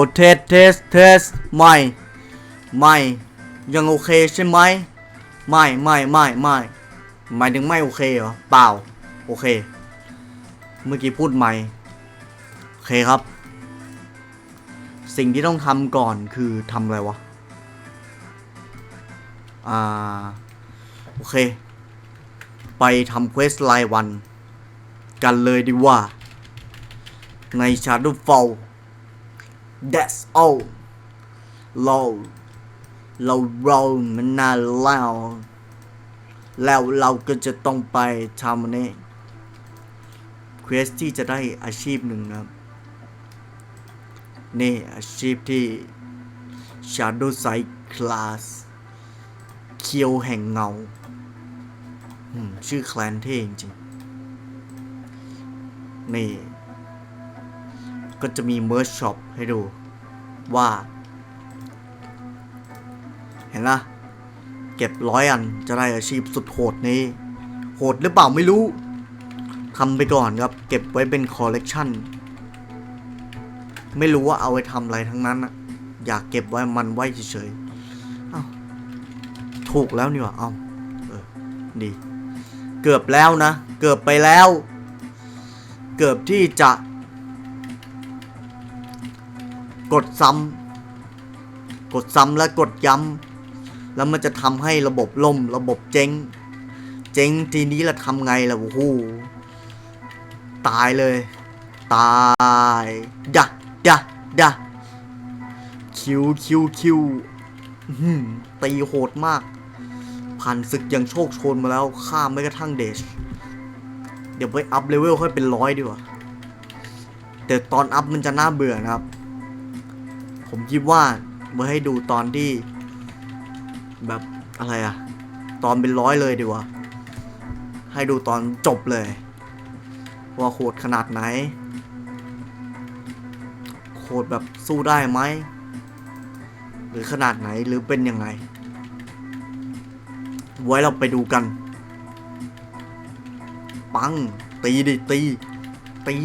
โอเทสเทสเทสไม่ไม่ยังโอเคใช่ไหมไม่ไม่ไม่ไม่หมายถึงไม่โอเคเหรอเปล่าโอเค เมื่อกี้พูดไม่โอเคครับ สิ่งที่ต้องทำก่อนคือทำอะไรวะอ่าโอเค ไปทำเควสรายวัน กันเลยดีว่า ใน Shadowfall That's all เราเราเรามันนานแล้ว แล้วเราก็จะต้องไปทำนี้เควสที่จะได้อาชีพหนึ่งนะครับ นี่อาชีพที่ Shadow Side Class เคียวแห่งเงา ชื่อแคลนเท่จริงๆนี่ ก็จะมีเม r ร์ช็อปให้ดู ว่า เห็นนะเก็บร้อยอันจะได้อาชีพสุดโหดนี้ โหดหรือเปล่าไม่รู้ทำไปก่อนครับ เก็บไว้เป็นคอลเลกชันไม่รู้ว่าเอาไว้ทำอะไรทั้งนั้นอะอยากเก็บไว้มันไว้เฉยๆเอ้าถูกแล้วนี่ว่าเอ้าเออดี เกือบแล้วนะ เกือบไปแล้ว เกือบที่จะ กดซ้ำกดซ้ำและกดย้ำแล้วมันจะทำให้ระบบล่ม ระบบเจ๊ง เจ๊งทีนี้เราทำไงล่ะโอ้โหตายเลย ตายดะดะดะคิวคิวคิวตีโหดมาก ผ่านศึกอย่างโชคโชนมาแล้วข้ามไม่กระทั่งเดช เดี๋ยวไปอัพเลเวลค่อยเป็นร้อยดีกว่า แต่ตอนอัพมันจะน่าเบื่อนะครับ ผมคิดว่าเมื่อให้ดูตอนที่ แบบอะไรอะตอนเป็นร้อยเลยดีกว่า ให้ดูตอนจบเลย ว่าโหดขนาดไหนโหดแบบสู้ได้ไหม หรือขนาดไหนหรือเป็นยังไง ไว้เราไปดูกัน ปัง ตีดิตี ตี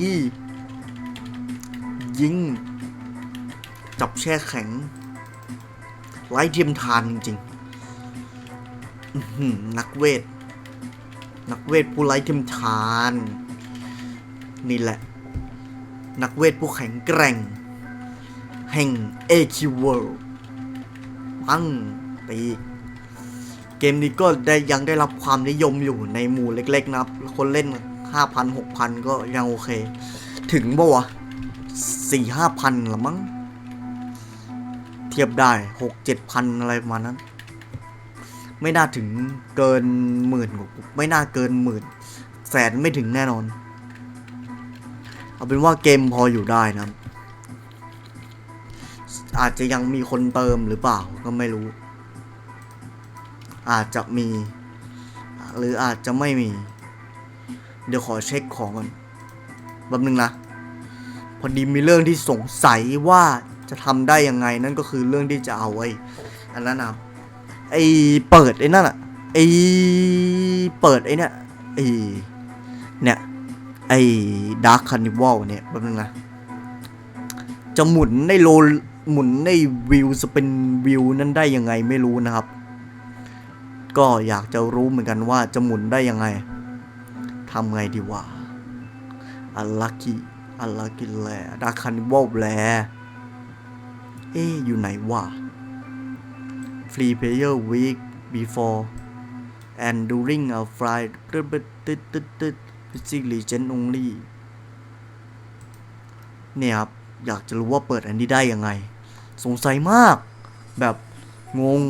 ยิง จับแช่แข็งไร้เทียมทานจริงๆนักเวท นักเวทผู้ไร้เทียมทาน นี่แหละ นักเวทผู้แข็งแกร่ง แห่ง AQ World ปังตีเกมนี้ก็ได้ยังได้รับความนิยมอยู่ในหมู่เล็ก ๆ นะครับ คนเล่น 5,000 6,000 ก็ยังโอเค ถึงบ่วะสี่ห้าพันละมั้ง เทียบได้หกเจ็ดพันอะไรประมาณนั้น ไม่น่าถึงเกินหมื่นไม่น่าเกินหมื่นแสนไม่ถึงแน่นอน เอาเป็นว่าเกมพออยู่ได้นะ อาจจะยังมีคนเติมหรือเปล่าก็ไม่รู้ อาจจะมี หรืออาจจะไม่มี เดี๋ยวขอเช็คของก่อนแป๊บนึงนะพอดีมีเรื่องที่สงสัยว่า จะทำได้ยังไงนั่นก็คือเรื่องที่จะเอาไอ้อันนั้นนะไอเปิดไอ้นั่นอะไอเปิดไอ้เนี่ยไอเนี่ยไอดาร์คคานิวัลเนี่ยแป๊บนึงนะจะหมุนในโลหมุนในวิวสเป็นวิวนั้นได้ยังไงไม่รู้นะครับ ก็อยากจะรู้เหมือนกันว่าจะหมุนได้ยังไงทำไงดีวะอัลลักกี้อัลลากินแลดาร์คันวอลแล เอ๊อยู่ไหนวะ Free Player Week before and during a flight ตึ๊ดตึ๊ดตึ๊ดตึ๊ด Physics Legend only เนี่ยครับ อยากจะรู้ว่าเปิดอันนี้ได้ยังไง สงสัยมาก แบบงง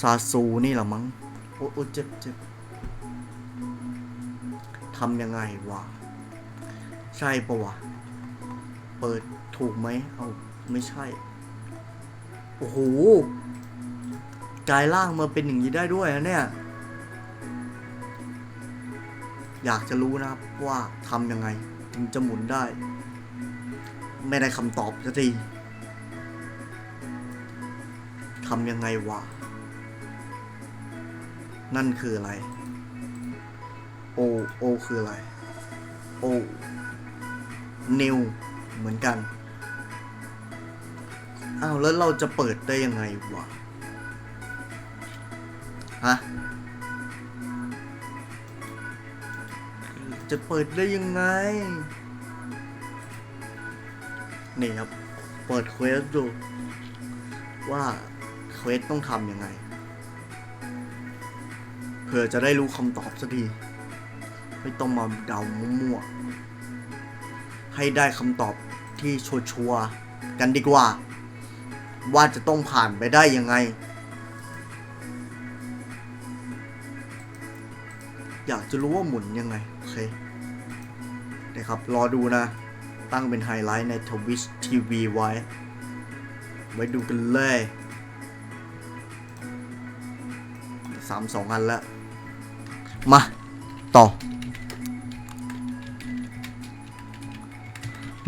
ซาซูนี่หรอมั้ง โอ้โอ้เจ็บเจ็บทำยังไงวะ ใช่ปะวะ เปิดถูกไหมเอา ไม่ใช่ โอ้โหกลายร่างมาเป็นอย่างนี้ได้ด้วยนะเนี่ย อยากจะรู้นะครับว่าทำยังไง ถึงจะหมุนได้ ไม่ได้คำตอบสักทีทำยังไงวะ นั่นคืออะไร โอ โอ คืออะไร โอ นิว เหมือนกัน อ้าวแล้วเราจะเปิดได้ยังไงวะฮะจะเปิดได้ยังไง นี่ครับ เปิดเควสดู ว่าเควสต้องทำยังไง เพื่อจะได้รู้คำตอบสักที ไม่ต้องมาเดามั่วๆให้ได้คำตอบที่ชัวร์ๆกันดีกว่า ว่าจะต้องผ่านไปได้ยังไง อยากจะรู้ว่าหมุนยังไง โอเคนะครับ รอดูนะ ตั้งเป็นไฮไลท์ในทวิชทีวีไว้ ไว้ดูกันเลยสามสองอันแล้ว มา ต่อ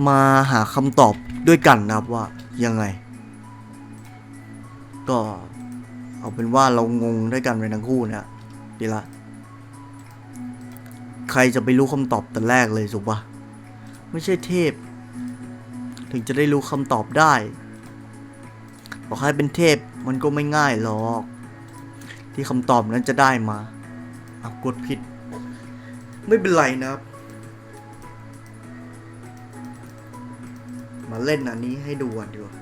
มาหาคำตอบด้วยกันนะครับว่ายังไง ก็เอาเป็นว่าเรางงด้วยกันไปทั้งคู่เนะดีละ ใครจะไปรู้คำตอบแต่แรกเลยถูกปะไม่ใช่เทพ ถึงจะได้รู้คำตอบได้ บอกให้เป็นเทพมันก็ไม่ง่ายหรอก ที่คำตอบนั้นจะได้มาอากดผิด ไม่เป็นไรนะครับ มาเล่นอันนี้ให้ดูกันดีกว่า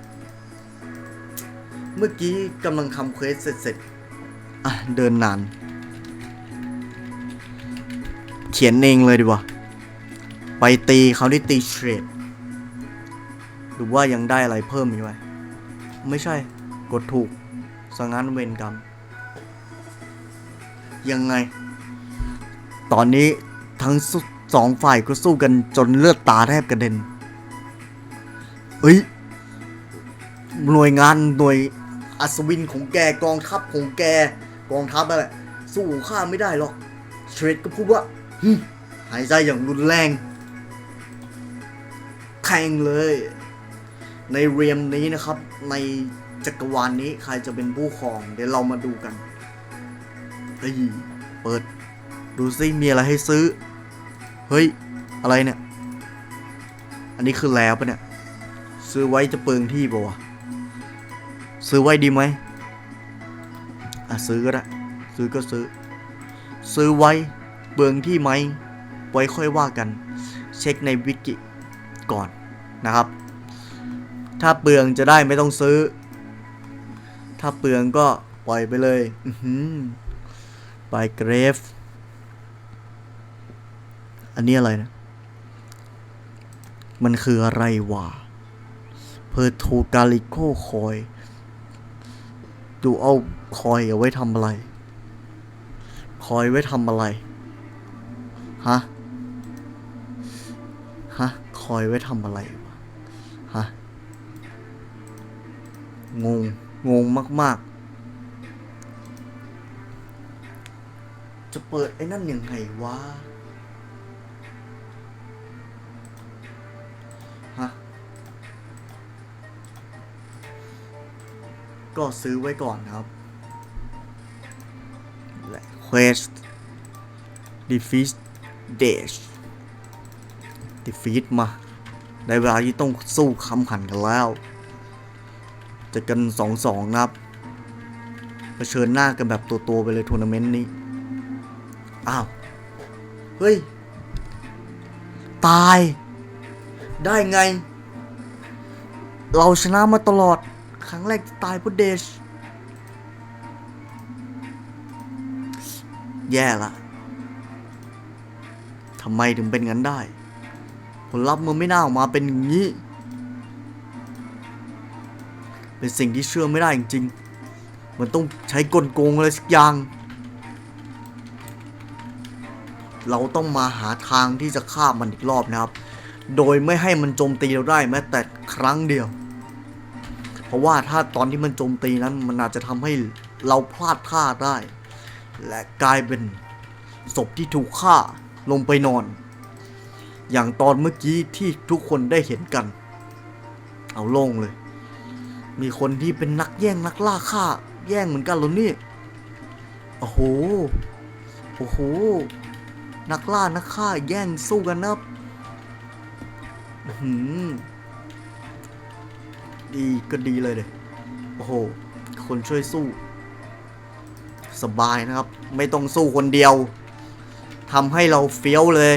เมื่อกี้กำลังทำเควสเสร็จๆอะ เดินนาน เขียนเองเลยดีกว่า ไปตีเขาที่ตีเทรดหรือว่ายังได้อะไรเพิ่มอีกไหมไม่ใช่กดถูกสังงานเวรกรรม ยังไง ตอนนี้ทั้งสสองฝ่ายก็สู้กันจนเลือดตาแทบกระเด็น เอ้ยหน่วยงานหน่วย อัศวินของแกกองทัพของแกกองทัพนั่นแหละสู้ข้าไม่ได้หรอกเทรดก็พูดว่าหายใจอย่างรุนแรงแข่งเลย ในเรียมนี้นะครับ ในจักรวาลนนี้ใครจะเป็นผู้ครอง เดี๋ยวเรามาดูกันเฮ้ยเปิด ดูซิมีอะไรให้ซื้อ เฮ้ย อะไรเนี่ย อันนี้คือแล้วปะเนี่ย ซื้อไว้จะเปลืองที่ปะวะ ซื้อไว้ดีไหมอะซื้อก็ได้ซื้อก็ซื้อ ซื้อไว้เปลืองที่ไหมไว้ค่อยว่ากัน เช็คในวิกิก่อนนะครับ ถ้าเปลืองจะได้ไม่ต้องซื้อ ถ้าเปลืองก็ปล่อยไปเลยอือหือไปเกรฟ อันนี้อะไรนะ มันคืออะไรวะเพอร์โทกาลิโคคอย ดูเอาคอยเอาไว้ทำอะไร คอยไว้ทำอะไร ฮะ ฮะ คอยไว้ทำอะไร ฮะ งง งงมาก ๆ จะเปิดไอ้นั่นยังไงวะ ก็ซื้อไว้ก่อนครับและ Quest Defeat Dash Defeat มาได้เวลาที่ต้องสู้คำขันกันแล้วเจะกันสองสองนะครับเผชิญหน้ากันแบบตัวๆไปเลยทัวร์นาเมนต์นี้ อ้าว เฮ้ย ตาย ได้ไง เราชนะมาตลอด ครั้งแรกตายเพราะเดช แย่ละทำไมถึงเป็นงั้นได้ ผลลัพธ์มันไม่น่าออกมาเป็นอย่างนี้ เป็นสิ่งที่เชื่อไม่ได้จริงๆ มันต้องใช้กลโกงอะไรสักอย่าง เราต้องมาหาทางที่จะฆ่ามันอีกรอบนะครับ โดยไม่ให้มันโจมตีเราได้แม้แต่ครั้งเดียว เพราะว่าถ้าตอนที่มันโจมตีนั้นมันอาจจะทำให้เราพลาดท่าได้ และกลายเป็นศพที่ถูกฆ่าลงไปนอน อย่างตอนเมื่อกี้ที่ทุกคนได้เห็นกัน เอาโล่งเลย มีคนที่เป็นนักแย่งนักล่าฆ่า แย่งเหมือนกันหรอนี่โอ้โหโอ้โหนักล่านักฆ่าแย่งสู้กันนะอื้อหือ ดีก็ดีเลยเดยโอ้โห คนช่วยสู้ สบายนะครับ ไม่ต้องสู้คนเดียวทำให้เราเฟี้ยวเลย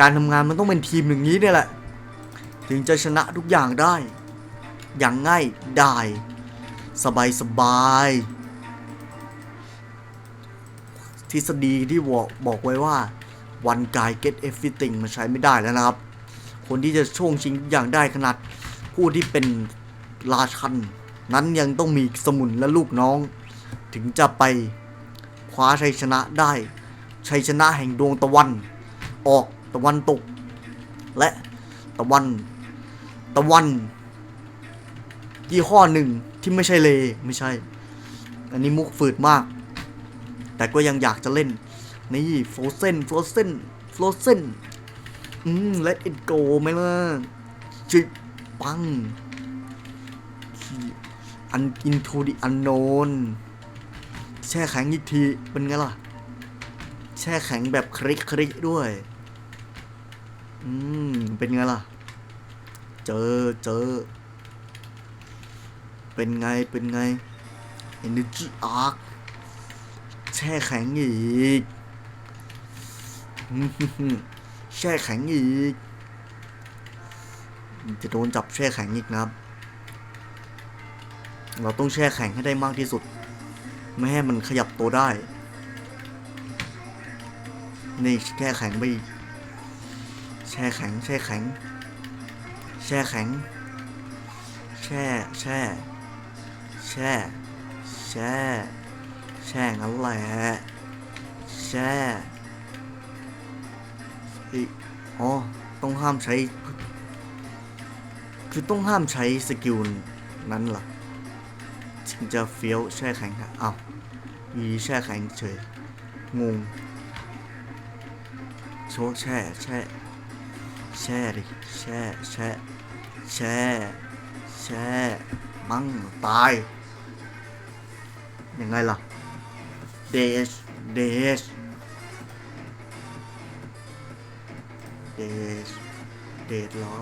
การทำงานมันต้องเป็นทีมอย่างนี้เนี่ยแหละ ถึงจะชนะทุกอย่างได้ อย่างง่ายได้ สบายสบายทฤษฎีที่บอกบอกไว้ว่า one guy get everything มันใช้ไม่ได้แล้วนะครับ คนที่จะช่วงชิงทุกอย่างได้ขนาดผู้ที่เป็น ราชัน นั้นยังต้องมีสมุนและลูกน้อง ถึงจะไปคว้าชัยชนะได้ ชัยชนะแห่งดวงตะวัน ออกตะวันตก และตะวัน ตะวัน ยี่ห้อหนึ่งที่ไม่ใช่เลไม่ใช่ อันนี้มุกฝืดมาก แต่ก็ยังอยากจะเล่น นี่โฟเซนโฟเซนโฟเซนอืม let it go ไหมล่ะจิปัง อัน into the unknown แช่แข็งอีกทีเป็นไงล่ะ แช่แข็งแบบคลิกคลิกด้วย อืม เป็นไงล่ะ เจอเจอ เป็นไงเป็นไง Energy Arc แช่แข็งอีก แช่แข็งอีก จะโดนจับแช่แข็งอีกนะครับ เราต้องแช่แข็งให้ได้มากที่สุด ไม่ให้มันขยับตัวได้ นี่แช่แข็งไปแช่แข็ง แช่แข็ง แช่แข็ง แช่ แช่ แช่ แช่ แช่งั้นแหละแช่อีอ๋อ ต้องห้ามใช้ คือต้องห้ามใช้สกิลนั้นหรอ จะเฟี้ยวแช่แข็งค่ะอ้าวมีแช่แข็งเฉย งง โชว์แช่แช่แช่ดิแช่แช่แช่แช่มั่งตาย ยังไงล่ะเดชเดชเดชเดชเหรอ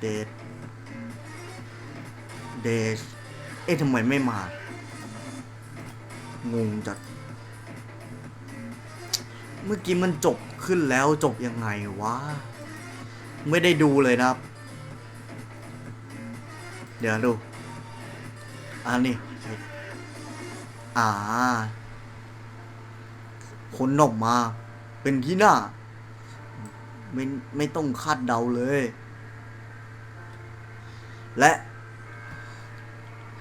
เดชเดช เอ๊ะทำไมไม่มา งงจัด เมื่อกี้มันจบขึ้นแล้วจบยังไงวะ ไม่ได้ดูเลยนะครับ เดี๋ยวดู อันนี้อ่าผลออกมา เป็นที่หน้า ไม่ไม่ต้องคาดเดาเลย และ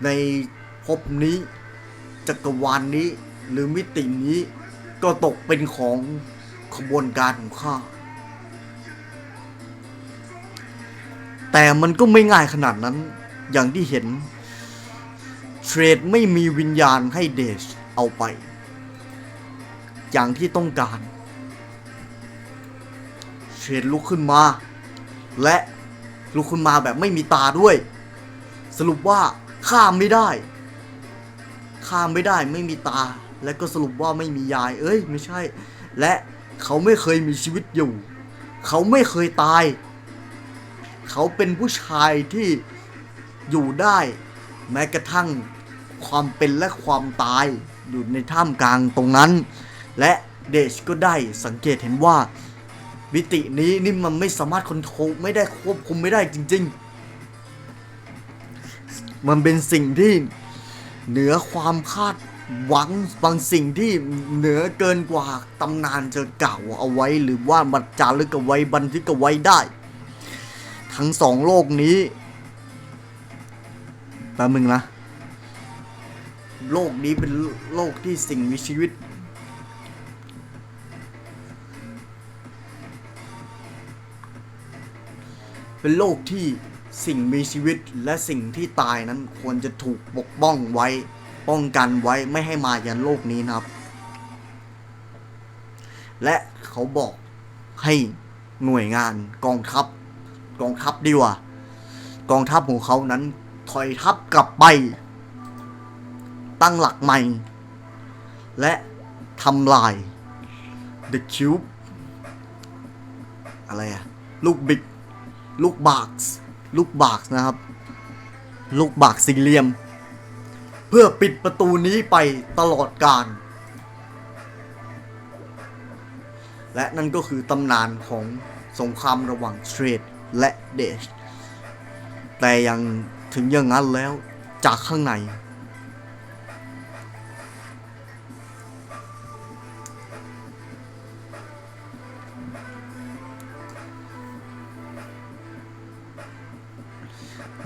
ในภพนี้จักรวาลนนี้หรือมิตินี้ก็ตกเป็นของขบวนการของข้า แต่มันก็ไม่ง่ายขนาดนั้นอย่างที่เห็น เทรดไม่มีวิญญาณให้เดชเอาไป อย่างที่ต้องการ เทรดลุกขึ้นมา และลุกขึ้นมาแบบไม่มีตาด้วย สรุปว่า ข้ามไม่ได้ ข้ามไม่ได้ไม่มีตา และก็สรุปว่าไม่มียาย เอ้ย ไม่ใช่ และเขาไม่เคยมีชีวิตอยู่ เขาไม่เคยตาย เขาเป็นผู้ชายที่อยู่ได้ แม้กระทั่งความเป็นและความตายอยู่ในท่ามกลางตรงนั้น และเดชก็ได้สังเกตเห็นว่ามิตินี้นี่มันไม่สามารถคอนโทรลไม่ได้ควบคุมไม่ได้จริง ๆ มันเป็นสิ่งที่เหนือความคาดหวังบางสิ่งที่เหนือเกินกว่าตำนานจะกล่าวเอาไว้หรือว่าบันจารึกเอาไว้บันทึกเอาไว้ได้ ทั้งสองโลกนี้แป๊บนึงนะ โลกนี้เป็นโลกที่สิ่งมีชีวิต เป็นโลกที่ สิ่งมีชีวิตและสิ่งที่ตายนั้นควรจะถูกปกป้องไว้ ป้องกันไว้ไม่ให้มายันโลกนี้นะครับ และเขาบอกให้หน่วยงานกองทัพ กองทัพดีกว่า กองทัพของเขานั้นถอยทัพกลับไป ตั้งหลักใหม่ และทำลาย The Cube อะไรอะลูกบิก ลูกบากส์ ลูกบากส์นะครับ ลูกบากสี่เหลี่ยม เพื่อปิดประตูนี้ไปตลอดกาลและนั่นก็คือตำนานของสงครามระหว่างเทรดและเดชแต่ยังถึงอย่างนั้นแล้วจากข้างใน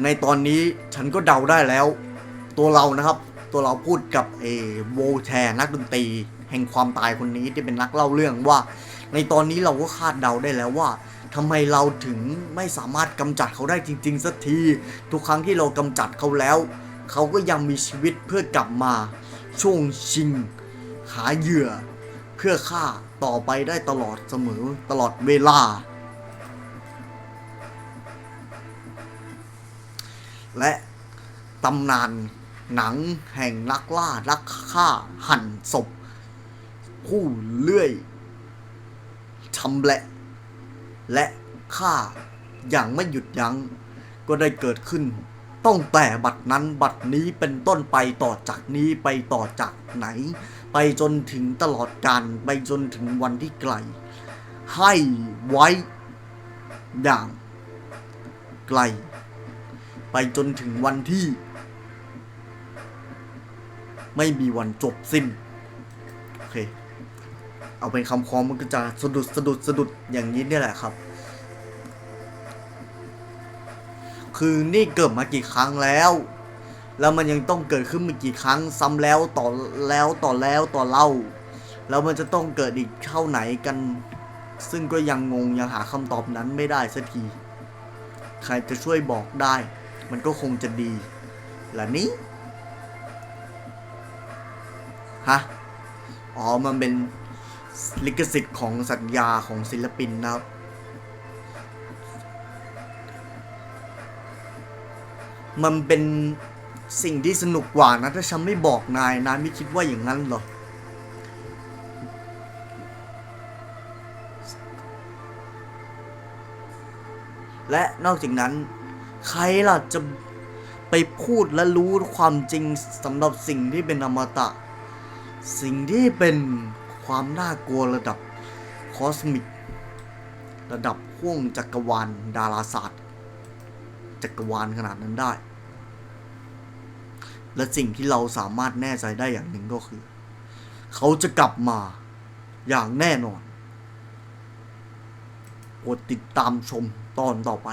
ในตอนนี้ฉันก็เดาได้แล้ว ตัวเรานะครับ ตัวเราพูดกับเอโวแทร์นักดนตรี แห่งความตายคนนี้ที่เป็นนักเล่าเรื่องว่า ในตอนนี้เราก็คาดเดาได้แล้วว่าทำไมเราถึงไม่สามารถกำจัดเขาได้จริง ๆสักที ทุกครั้งที่เรากำจัดเขาแล้ว เขาก็ยังมีชีวิตเพื่อกลับมาช่วงชิง หาเหยื่อ เพื่อฆ่าต่อไปได้ตลอดเสมอตลอดเวลา และตำนานหนังแห่งนักล่านักฆ่าหั่นศพ ผู้เลื่อยชำแหละ และฆ่าอย่างไม่หยุดยัง้ง ก็ได้เกิดขึ้นต้องแต่บัดนั้นบัดนี้เป็นต้นไปต่อจากนี้ไปต่อจากไหน ไปจนถึงตลอดการไปจนถึงวันที่ไกล ให้ไว้อย่างไกล จนถึงวันที่ ไม่มีวันจบสิ้น โอเค เอาเป็นคำคอมมันก็จะสะดุดสะดุดสะดุดอย่างนี้นี่แหละครับ คือนี่เกิดมากี่ครั้งแล้ว แล้วมันยังต้องเกิดขึ้นมากี่ครั้ง ซ้ำแล้วต่อแล้วต่อแล้วต่อเล่า แล้วมันจะต้องเกิดอีกเท่าไหนกันซึ่งก็ยังงงยังหาคำตอบนั้นไม่ได้สักที ใครจะช่วยบอกได้ มันก็คงจะดีล่ะนี้ฮะ อ๋อ มันเป็นลิขสิทธิ์ของสัญญาของศิลปินนะครับ มันเป็นสิ่งที่สนุกกว่านะ ถ้าฉันไม่บอกนาย นายไม่คิดว่าอย่างนั้นหรอ และนอกจากนั้น ใครล่ะจะไปพูดและรู้ความจริงสำหรับสิ่งที่เป็นอมตะ สิ่งที่เป็นความน่ากลัวระดับคอสมิก ระดับห่วงจักรวาลดาราศาสตร์ จักรวาลขนาดนั้นได้ และสิ่งที่เราสามารถแน่ใจได้อย่างหนึ่งก็คือ เขาจะกลับมาอย่างแน่นอนโปรดติดตามชมตอนต่อไป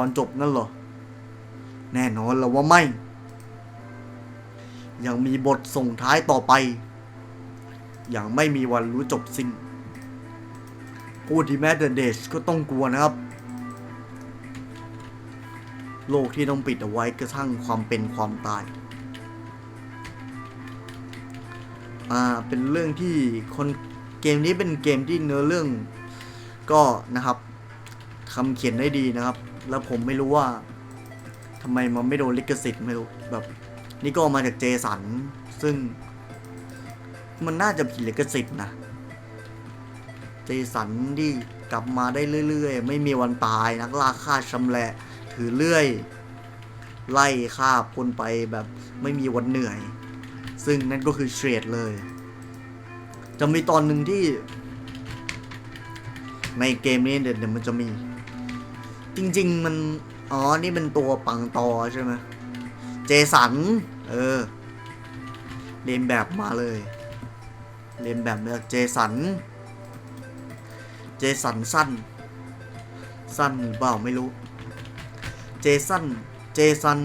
ตอนจบนั่นเหรอ แน่นอนแล้วว่าไม่ ยังมีบทส่งท้ายต่อไป อย่างไม่มีวันรู้จบสิ้นผู้ที่แม้แต่เดชก็ต้องกลัวนะครับ โลกที่ต้องปิดเอาไว้กระทั่งความเป็นความตาย อ่า เป็นเรื่องที่คนเกมนี้เป็นเกมที่เนื้อเรื่องก็นะครับคำเขียนได้ดีนะครับ แล้วผมไม่รู้ว่าทำไมมันไม่โดนลิขสิทธิ์ไม่รู้แบบ นี่ก็เอามาจากเจสัน ซึ่ง มันน่าจะผิดลิขสิทธิ์นะ เจสันที่กลับมาได้เรื่อยๆ ไม่มีวันตายนักล่าฆ่าชำแหละ ถือเลื่อย ไล่ฆ่าคนไปแบบไม่มีวันเหนื่อย ซึ่งนั่นก็คือเทรดเลย จะมีตอนหนึ่งที่ ในเกมนี้เดี๋ยวมันจะมี จริง ๆ มัน อ๋อ นี่เป็นตัวปังตอใช่ไหมเจสัน เออ เรียนแบบมาเลย เรียนแบบมาจากเจสัน เจสันสั้น สั้นหรือเปล่าไม่รู้ เจสัน เจสัน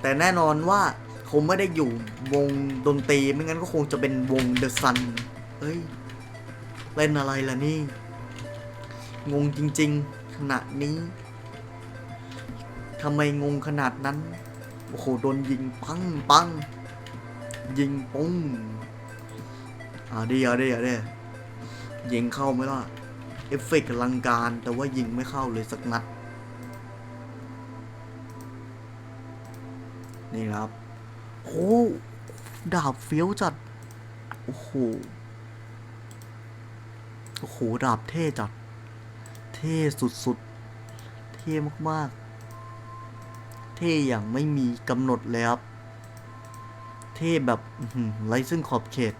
แต่แน่นอนว่าคงไม่ได้อยู่วงดนตรีไม่งั้นก็คงจะเป็นวงเดอะซัน เอ้ย เล่นอะไรล่ะนี่ งงจริง ๆ ขนาดนี้ทำไมงงขนาดนั้น โอ้โห โดนยิงปังปัง ยิงปุ้งอ่าดีอะดีอะดียิงเข้าไหมล่ะ เอฟเฟกต์อลังการ แต่ว่ายิงไม่เข้าเลยสักนัด นี่ครับโอ้ดาบเฟี้ยวจัด โอ้โห โอ้โห ดาบเท่จัด เท่สุดๆ เท่มากๆ เท่อย่างไม่มีกำหนดเลยครับ เท่แบบไร้ซึ่งขอบเขต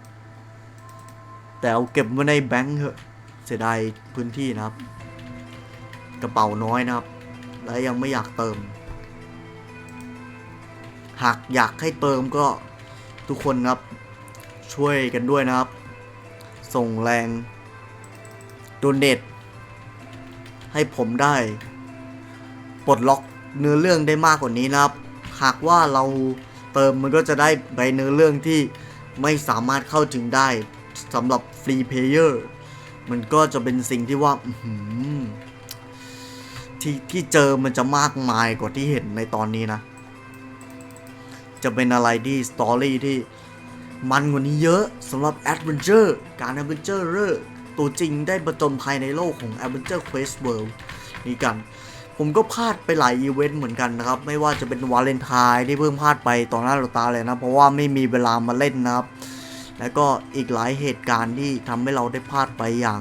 แต่เอาเก็บไว้ในแบงค์เถอะ เสียดายพื้นที่นะครับ กระเป๋าน้อยนะครับ และยังไม่อยากเติม หากอยากให้เติมก็ทุกคนครับช่วยกันด้วยนะครับ ส่งแรงโดเนท ให้ผมได้ปลดล็อกเนื้อเรื่องได้มากกว่านี้นะครับ หากว่าเราเติมมันก็จะได้ใบเนื้อเรื่องที่ไม่สามารถเข้าถึงได้สำหรับฟรีเพลเยอร์มันก็จะเป็นสิ่งที่ว่าที่ที่เจอมันจะมากมายกว่าที่เห็นในตอนนี้นะ จะเป็นอะไรที่สตอรี่ที่มันกว่านี้เยอะสำหรับแอดเวนเจอร์การแอดเวนเจอร์ ตัวจริงได้ประจนภัยในโลกของ Adventure Quest World นี่กัน ผมก็พลาดไปหลายอีเวนต์เหมือนกันนะครับ ไม่ว่าจะเป็นวาเลนไทน์ที่เพิ่งพลาดไปต่อหน้าต่อตาเลยนะ เพราะว่าไม่มีเวลามาเล่นนะครับ แล้วก็อีกหลายเหตุการณ์ที่ทำให้เราได้พลาดไปอย่าง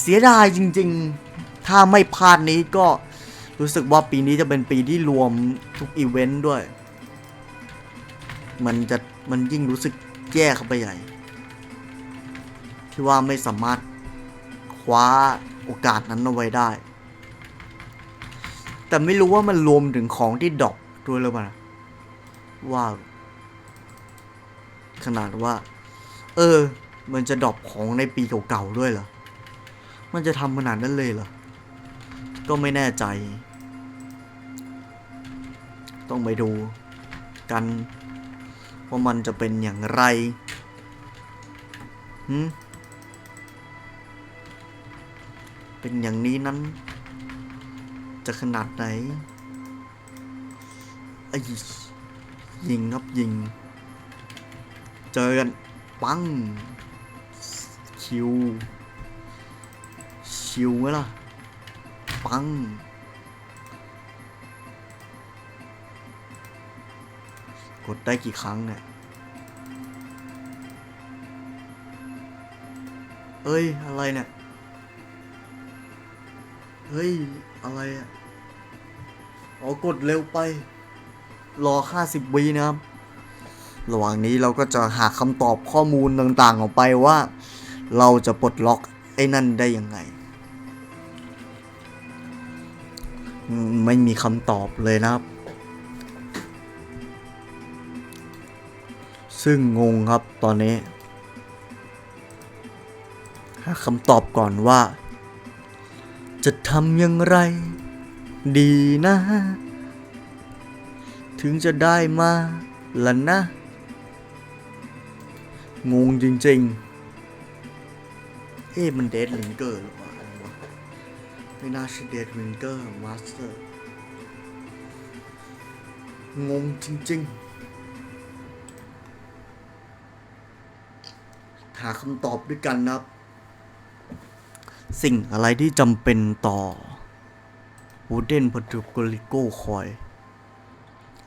เสียดายจริง ๆ ถ้าไม่พลาดนี้ก็รู้สึกว่าปีนี้จะเป็นปีที่รวมทุกอีเวนต์ด้วย มันจะมันยิ่งรู้สึกแย่เข้าไปใหญ่ ที่ว่าไม่สามารถคว้าโอกาสนั้นเอาไว้ได้ แต่ไม่รู้ว่ามันรวมถึงของที่ดอปด้วยหรือเปล่าว่าขนาดว่า เออ มันจะดอปของในปีเก่าๆด้วยเหรอ มันจะทำขนาดนั้นเลยเหรอ ก็ไม่แน่ใจ ต้องไปดูกันว่ามันจะเป็นอย่างไรหื เป็นอย่างนี้นั้น จะขนาดไหนไอ้ยิงครับยิง เจอกัน ปัง คิวชิวไหมล่ะ ปัง กดได้กี่ครั้งเนี่ยเอ้ย อะไรเนี่ย เฮ้ย อะไรอะอ๋อกดเร็วไป รอ50วินะครับ ระหว่างนี้เราก็จะหาคำตอบข้อมูลต่างๆออกไปว่า เราจะปลดล็อกไอ้นั่นได้ยังไง ไม่มีคำตอบเลยนะครับ ซึ่งงงครับตอนนี้ หาคำตอบก่อนว่า จะทำอย่างไร ดีนะ ถึงจะได้มาล่ะนะ งงจริง ๆ เอ๊ะมันเดดลิงเกอร์หรือเปล่าอะไรวะไม่น่าใช่เดดลิงเกอร์มาสเตอร์ งงจริง ๆหาคำตอบด้วยกันนะครับ สิ่งอะไรที่จำเป็นต่อ Wooden p a t r o g o l i c o Coin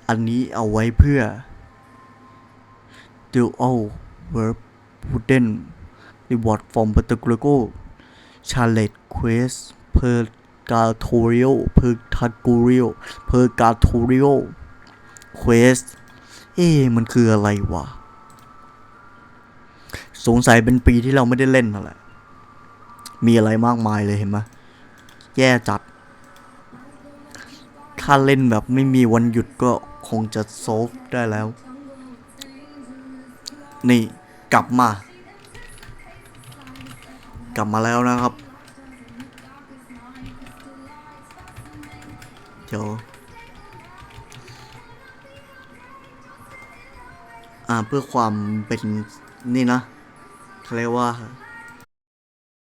อันนี้เอาไว้เพื่อ Dual Verb Wooden Reward from p a t r o g o l i c o Challenge Quest Purgatorio Purgatorio Purgatorio Quest เอ๊มันคืออะไรวะ สงสัยเป็นปีที่เราไม่ได้เล่นนั่นแหละ มีอะไรมากมายเลยเห็นไหมแย่จัด ถ้าเล่นแบบไม่มีวันหยุดก็คงจะโซฟได้แล้ว นี่กลับมา กลับมาแล้วนะครับ เดี๋ยวอ่าเพื่อความเป็นนี่นะเขาเรียกว่า